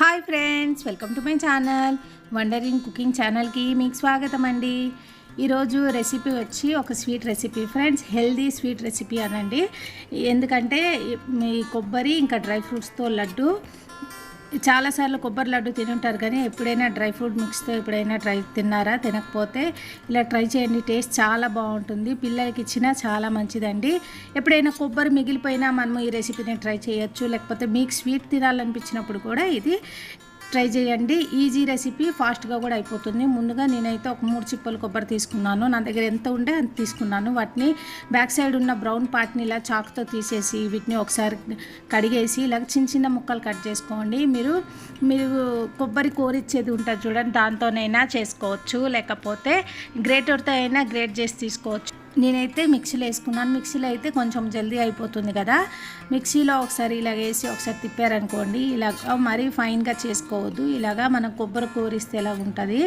Hi friends welcome to my channel. Wandering cooking ఛానల్కి మీకు స్వాగతం అండి. ఈరోజు రెసిపీ వచ్చి ఒక sweet recipe friends healthy sweet recipe అనండి. ఎందుకంటే మీ కొబ్బరి ఇంకా డ్రై ఫ్రూట్స్తో లడ్డు చాలాసార్లు కొబ్బరి లడ్డు తినుంటారు కానీ ఎప్పుడైనా డ్రై ఫ్రూట్ మిక్స్తో ఎప్పుడైనా ట్రై తిన్నారా తినకపోతే ఇలా ట్రై చేయండి టేస్ట్ చాలా బాగుంటుంది పిల్లలకి ఇచ్చినా చాలా మంచిదండి. ఎప్పుడైనా కొబ్బరి మిగిలిపోయినా మనము ఈ రెసిపీని ట్రై చేయొచ్చు లేకపోతే మీకు స్వీట్ తినాలనిపించినప్పుడు కూడా ఇది ట్రై చేయండి. ఈజీ రెసిపీ ఫాస్ట్గా కూడా అయిపోతుంది. ముందుగా నేనైతే ఒక మూడు చిప్పలు కొబ్బరి తీసుకున్నాను. నా దగ్గర ఎంత ఉంటే అంత తీసుకున్నాను. వాటిని బ్యాక్ సైడ్ ఉన్న బ్రౌన్ పార్ట్ని ఇలా చాక్తో తీసేసి వీటిని ఒకసారి కడిగేసి ఇలా చిన్న చిన్న ముక్కలు కట్ చేసుకోండి. మీరు మీరు కొబ్బరి కోరిచ్చేది ఉంటుంది చూడండి. దాంతోనైనా చేసుకోవచ్చు. లేకపోతే గ్రేటర్తో అయినా గ్రేట్ చేసి తీసుకోవచ్చు. నేనైతే మిక్సీలో వేసుకున్నాను. మిక్సీలో అయితే కొంచెం జల్దీ అయిపోతుంది కదా. మిక్సీలో ఒకసారి ఇలాగ వేసి ఒకసారి తిప్పారనుకోండి ఇలాగ మరీ ఫైన్గా చేసుకోవద్దు. ఇలాగా మనం కొబ్బరి కూరిస్తే ఎలా ఉంటుంది?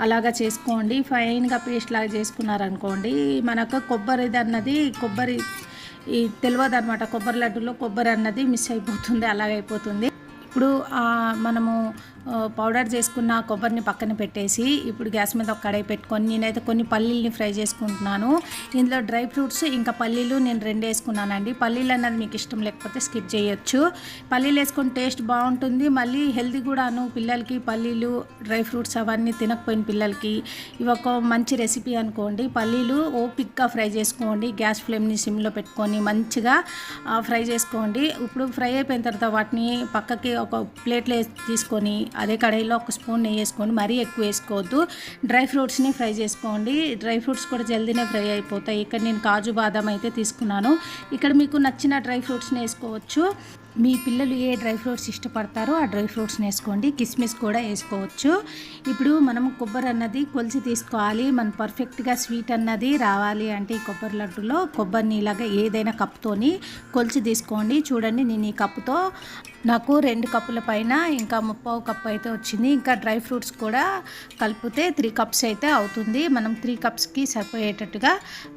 అలాగా చేసుకోండి. ఫైన్గా పేస్ట్ లాగా చేసుకున్నారనుకోండి మనకు కొబ్బరిది అన్నది కొబ్బరి ఈ తెలియదు అనమాట కొబ్బరి లడ్డులో కొబ్బరి అన్నది మిస్ అయిపోతుంది అలాగైపోతుంది ఇప్పుడు మనము పౌడర్ చేసుకున్న కొబ్బరిని పక్కన పెట్టేసి ఇప్పుడు గ్యాస్ మీద ఒక కడాయి పెట్టుకొని నేనైతే కొన్ని పల్లీలని ఫ్రై చేసుకుంటున్నాను. ఇందులో డ్రై ఫ్రూట్స్ ఇంకా పల్లీలు నేను రెండు వేసుకున్నానండి. పల్లీలు అన్నది మీకు ఇష్టం లేకపోతే స్కిప్ చేయొచ్చు. పల్లీలు వేసుకొని టేస్ట్ బాగుంటుంది. మళ్ళీ హెల్దీ కూడాను పిల్లలకి పల్లీలు డ్రై ఫ్రూట్స్ అవన్నీ తినకపోయిన పిల్లలకి ఇవి ఒక మంచి రెసిపీ అనుకోండి. పల్లీలు ఓపిక్గా ఫ్రై చేసుకోండి. గ్యాస్ ఫ్లేమ్ని సిమ్లో పెట్టుకొని మంచిగా ఫ్రై చేసుకోండి. ఇప్పుడు ఫ్రై అయిపోయిన తర్వాత వాటిని పక్కకి ఒక ప్లేట్లో తీసుకొని అదే కడాయిలో ఒక స్పూన్ నెయ్యి వేసుకొని మరీ ఎక్కువ వేసుకోవద్దు. డ్రై ఫ్రూట్స్ని ఫ్రై చేసుకోండి. డ్రై ఫ్రూట్స్ కూడా జల్దీనే ఫ్రై అయిపోతాయి. ఇక్కడ నేను కాజు బాదం అయితే తీసుకున్నాను. ఇక్కడ మీకు నచ్చిన డ్రై ఫ్రూట్స్ని వేసుకోవచ్చు. మీ పిల్లలు ఏ డ్రై ఫ్రూట్స్ ఇష్టపడతారో ఆ డ్రై ఫ్రూట్స్ని వేసుకోండి. కిస్మిస్ కూడా వేసుకోవచ్చు. ఇప్పుడు మనం కొబ్బరి అన్నది కొలిసి తీసుకోవాలి. మన పర్ఫెక్ట్గా స్వీట్ అన్నది రావాలి అంటే ఈ కొబ్బరి లడ్డులో కొబ్బరిని ఇలాగా ఏదైనా కప్తోని కొలిచి తీసుకోండి. చూడండి నేను ఈ కప్పుతో నాకు రెండు కప్పుల పైన ఇంకా ముప్పావు కప్పు అయితే వచ్చింది. ఇంకా డ్రై ఫ్రూట్స్ కూడా కలిపితే త్రీ కప్స్ అయితే అవుతుంది. మనం త్రీ కప్స్కి సరిపోయేటట్టుగా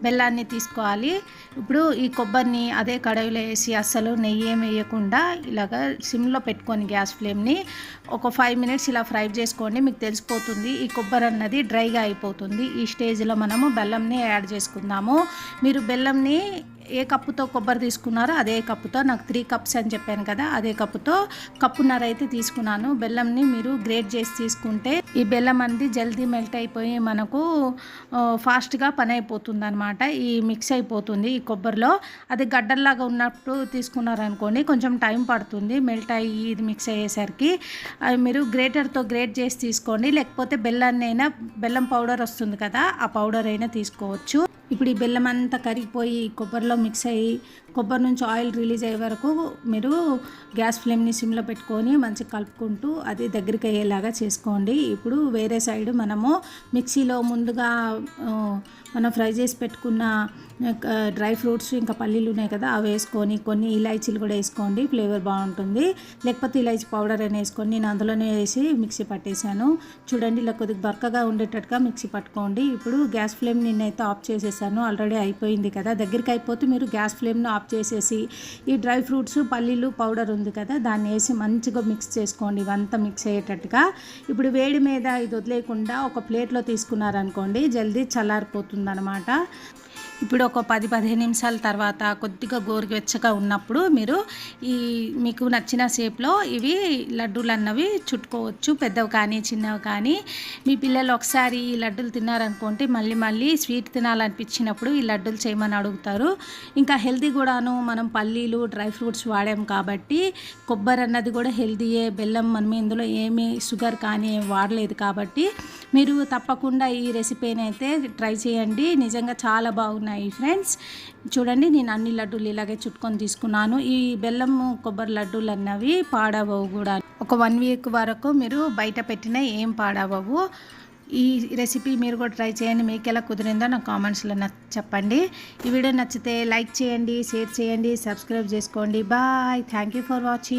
బెల్లాన్ని తీసుకోవాలి. ఇప్పుడు ఈ కొబ్బరిని అదే కడాయిలో వేసి అస్సలు నెయ్యి ఏమి వేయకుండా ఇలాగ సిమ్లో పెట్టుకొని గ్యాస్ ఫ్లేమ్ని ఒక ఫైవ్ మినిట్స్ ఇలా ఫ్రై చేసుకోండి. మీకు తెలిసిపోతుంది ఈ కొబ్బరి అన్నది డ్రైగా అయిపోతుంది. ఈ స్టేజ్లో మనము బెల్లంని యాడ్ చేసుకుందాము. మీరు బెల్లంని ఏ కప్పుతో కొబ్బరి తీసుకున్నారో అదే కప్పుతో నాకు త్రీ కప్స్ అని చెప్పాను కదా అదే కప్పుతో కప్పున్నర అయితే తీసుకున్నాను. బెల్లంని మీరు గ్రేట్ చేసి తీసుకుంటే ఈ బెల్లం అనేది జల్దీ మెల్ట్ అయిపోయి మనకు ఫాస్ట్గా పని అయిపోతుంది అనమాట ఈ మిక్స్ అయిపోతుంది ఈ కొబ్బరిలో. అది గడ్డల్లాగా ఉన్నప్పుడు తీసుకున్నారనుకోండి కొంచెం టైం పడుతుంది మెల్ట్ అయ్యి ఇది మిక్స్ అయ్యేసరికి. మీరు గ్రేటర్తో గ్రేట్ చేసి తీసుకోండి. లేకపోతే బెల్లాన్ని అయినా బెల్లం పౌడర్ వస్తుంది కదా ఆ పౌడర్ అయినా తీసుకోవచ్చు. ఇప్పుడు ఈ బెల్లం అంతా కరిగిపోయి కొబ్బరిలో మిక్స్ అయ్యి కొబ్బరి నుంచి ఆయిల్ రిలీజ్ అయ్యే వరకు మీరు గ్యాస్ ఫ్లేమ్ని సిమ్లో పెట్టుకొని మంచిగా కలుపుకుంటూ అది దగ్గరికి అయ్యేలాగా చేసుకోండి. ఇప్పుడు వేరే సైడ్ మనము మిక్సీలో ముందుగా మనం ఫ్రై చేసి పెట్టుకున్న డ్రై ఫ్రూట్స్ ఇంకా పల్లీలు ఉన్నాయి కదా అవి వేసుకొని కొన్ని ఇలాచీలు కూడా వేసుకోండి. ఫ్లేవర్ బాగుంటుంది. లేకపోతే ఇలాచీ పౌడర్ అని వేసుకొని నేను అందులోనే వేసి మిక్సీ పట్టేశాను. చూడండి ఇలా కొద్దిగా బర్కగా ఉండేటట్టుగా మిక్సీ పట్టుకోండి. ఇప్పుడు గ్యాస్ ఫ్లేమ్ నిన్నైతే ఆఫ్ చేసేసాను. ఆల్రెడీ అయిపోయింది కదా. దగ్గరికి అయిపోతే మీరు గ్యాస్ ఫ్లేమ్ను ఆఫ్ చేసేసి ఈ డ్రై ఫ్రూట్స్ పల్లీలు పౌడర్ ఉంది కదా దాన్ని వేసి మంచిగా మిక్స్ చేసుకోండి. ఇవంతా మిక్స్ అయ్యేటట్టుగా. ఇప్పుడు వేడి మీద ఇది వదిలేకుండా ఒక ప్లేట్లో తీసుకున్నారనుకోండి జల్దీ చల్లారిపోతుంది అనమాట ఇప్పుడు ఒక పది పదిహేను నిమిషాల తర్వాత కొద్దిగా గోరువెచ్చగా ఉన్నప్పుడు మీరు ఈ మీకు నచ్చిన షేప్లో ఇవి లడ్డూలు అన్నవి చుట్టుకోవచ్చు. పెద్దవి కానీ చిన్నవి కానీ. మీ పిల్లలు ఒకసారి ఈ లడ్డూలు తిన్నారనుకుంటే మళ్ళీ మళ్ళీ స్వీట్ తినాలనిపించినప్పుడు ఈ లడ్డూలు చేయమని అడుగుతారు. ఇంకా హెల్దీ కూడాను మనం పల్లీలు డ్రై ఫ్రూట్స్ వాడాం కాబట్టి కొబ్బరి అన్నది కూడా హెల్దీయే బెల్లం మనం ఇందులో ఏమీ షుగర్ కానీ వాడలేదు కాబట్టి మీరు తప్పకుండా ఈ రెసిపీని అయితే ట్రై చేయండి. నిజంగా చాలా బాగుంది ఉన్నాయి ఫ్రెండ్స్ చూడండి నేను అన్ని లడ్డూలు ఇలాగే చుట్టుకొని తీసుకున్నాను. ఈ బెల్లం కొబ్బరి లడ్డూలు అన్నవి పాడవవు కూడా. ఒక వన్ వీక్ వరకు మీరు బయట పెట్టిన ఏం పాడవవు. ఈ రెసిపీ మీరు కూడా ట్రై చేయండి. మీకు ఎలా కుదిరిందో నాకు కామెంట్స్లో చెప్పండి. ఈ వీడియో నచ్చితే లైక్ చేయండి షేర్ చేయండి సబ్స్క్రైబ్ చేసుకోండి. Bye thank you for watching